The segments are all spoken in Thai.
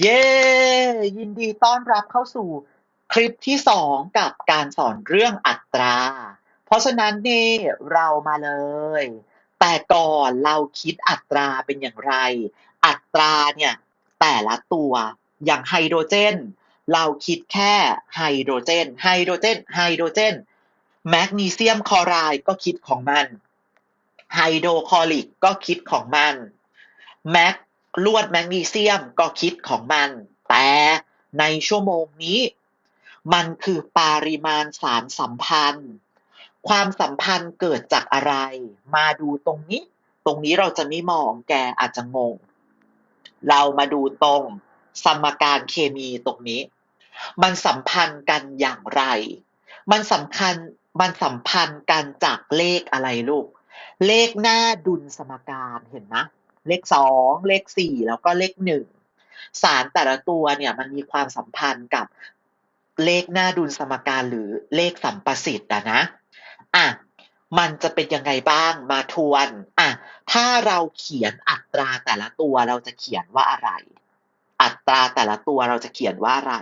เย้ ยินดีต้อนรับเข้าสู่คลิปที่สองกับการสอนเรื่องอัตรา เพราะฉะนั้นนี่เรามาเลย แต่ก่อนเราคิดอัตราเป็นอย่างไร อัตราเนี่ยแต่ละตัวอย่างไฮโดรเจน เราคิดแค่ไฮโดรเจน ไฮโดรเจน ไฮโดรเจน แมกนีเซียมคลอไรด์ก็คิดของมัน ไฮโดรคลอริกก็คิดของมัน แมก ลวดแมกนีเซียมก็คิดของมัน แต่ในชั่วโมงนี้ มันคือปริมาณสารสัมพันธ์ ความสัมพันธ์เกิดจากอะไร มาดูตรงนี้ ตรงนี้เราจะไม่มองแกอาจจะงง เรามาดูตรงสมการเคมีตรงนี้ มันสัมพันธ์กันอย่างไร มันสำคัญมันสัมพันธ์กันจากเลขอะไรลูก เลขหน้าดุลสมการเห็นไหม เลขสองเลขสี่แล้วก็เลขหนึ่งสารแต่ละตัวเนี่ยมันมีความสัมพันธ์กับเลขหน้าดุลสมการหรือเลขสัมประสิทธิ์อะนะอะมันจะเป็นยังไงบ้างมาทวนอะถ้าเราเขียนอัตราแต่ละตัวเราจะเขียนว่าอะไร อัตราแต่ละตัวเราจะเขียนว่าอะไร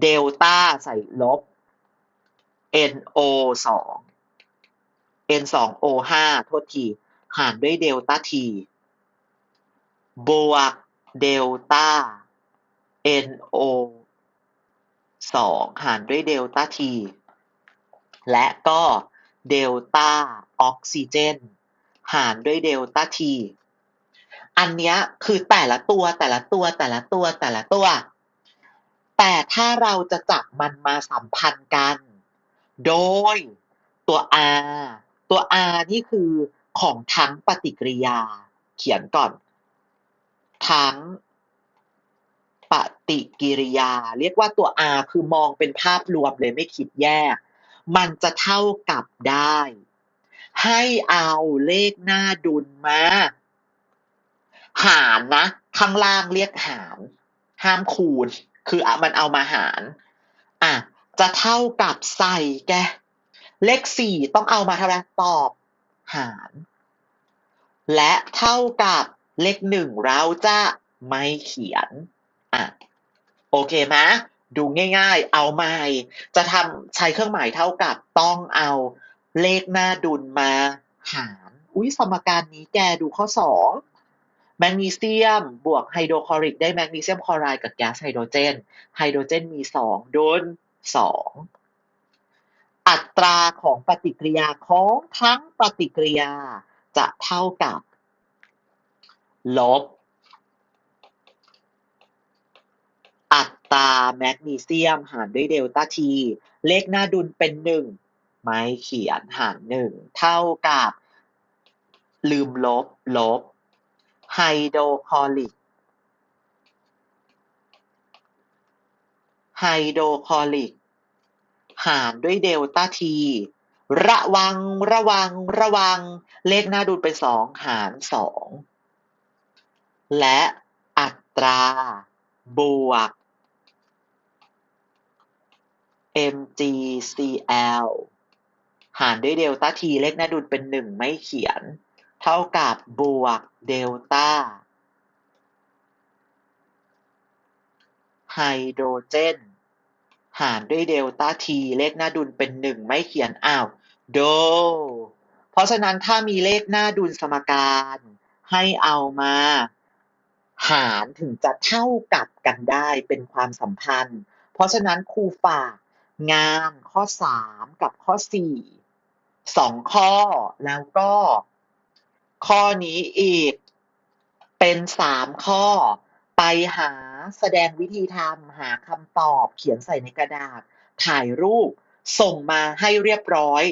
เดลต้าใส่ลบ NO สอง N สอง O ห้าโทษที หารด้วยเดลต้า T บวกเดลต้า NO สองหารด้วยเดลต้า T และก็เดลต้าออกซิเจนหารด้วยเดลต้า T อันนี้คือแต่ละตัวแต่ละตัวแต่ละตัวแต่ละตัว แต่ถ้าเราจะจับมันมาสัมพันธ์กัน โดยตัว R ตัว R นี่คือ ของทั้งปฏิกิริยา เขียนก่อน ทั้งปฏิกิริยา เรียกว่าตัว R คือมองเป็นภาพรวมเลยไม่คิดแยก มันจะเท่ากับได้ ให้เอาเลขหน้าดุลมา หารนะ ข้างล่างเรียกหาร ห้ามคูณ คือมันเอามาหาร อะ จะเท่ากับใส่แก เลขสี่ต้องเอามาเท่าไหร่ตอบหาร และเท่ากับเลขหนึ่งเราจะไม่เขียนอะโอเคไหมดูง่ายๆ เอาใหม่ จะทำใช้เครื่องหมายเท่ากับต้องเอาเลขหน้าดุลมาหาร อุ้ยสมการนี้แกดูข้อสองแมกนีเซียมบวกไฮโดรคลอริกได้แมกนีเซียมคลอไรด์กับแก๊สไฮโดรเจน ไฮโดรเจนมีสองดุลสองอัตราของปฏิกิริยาของทั้งปฏิกิริยา จะเท่ากับ ลบ อัตราแมกนีเซียมหารด้วยเดลต้าที เลขหน้าดุลเป็นหนึ่งไม่เขียนหารหนึ่งเท่ากับ ลืมลบ ลบ ไฮโดรคลอริกไฮโดรคลอริก หารด้วยเดลต้าที ระวัง ระวัง ระวัง เลขหน้าดุลเป็นสองหารสองและอัตรา บวก mgcl หารด้วยเดลต้า t เลขหน้าดุลเป็นหนึ่งไม่เขียน เท่ากับบวกเดลต้าไฮโดรเจน หารด้วยเดลต้า t เลขหน้าดุลเป็นหนึ่งไม่เขียนอ้าวโด เพราะฉะนั้นถ้ามีเลขหน้าดุลสมการให้เอามา หารถึงจะเท่ากับกันได้เป็นความสัมพันธ์ เพราะฉะนั้นครูฝากงานข้อสามกับข้อสี่สองข้อแล้วก็ ข้อนี้อีก เป็นสามข้อไปหา แสดงวิธีทำหาคำตอบ เขียนใส่ในกระดาษ ถ่ายรูป ส่งมาให้เรียบร้อย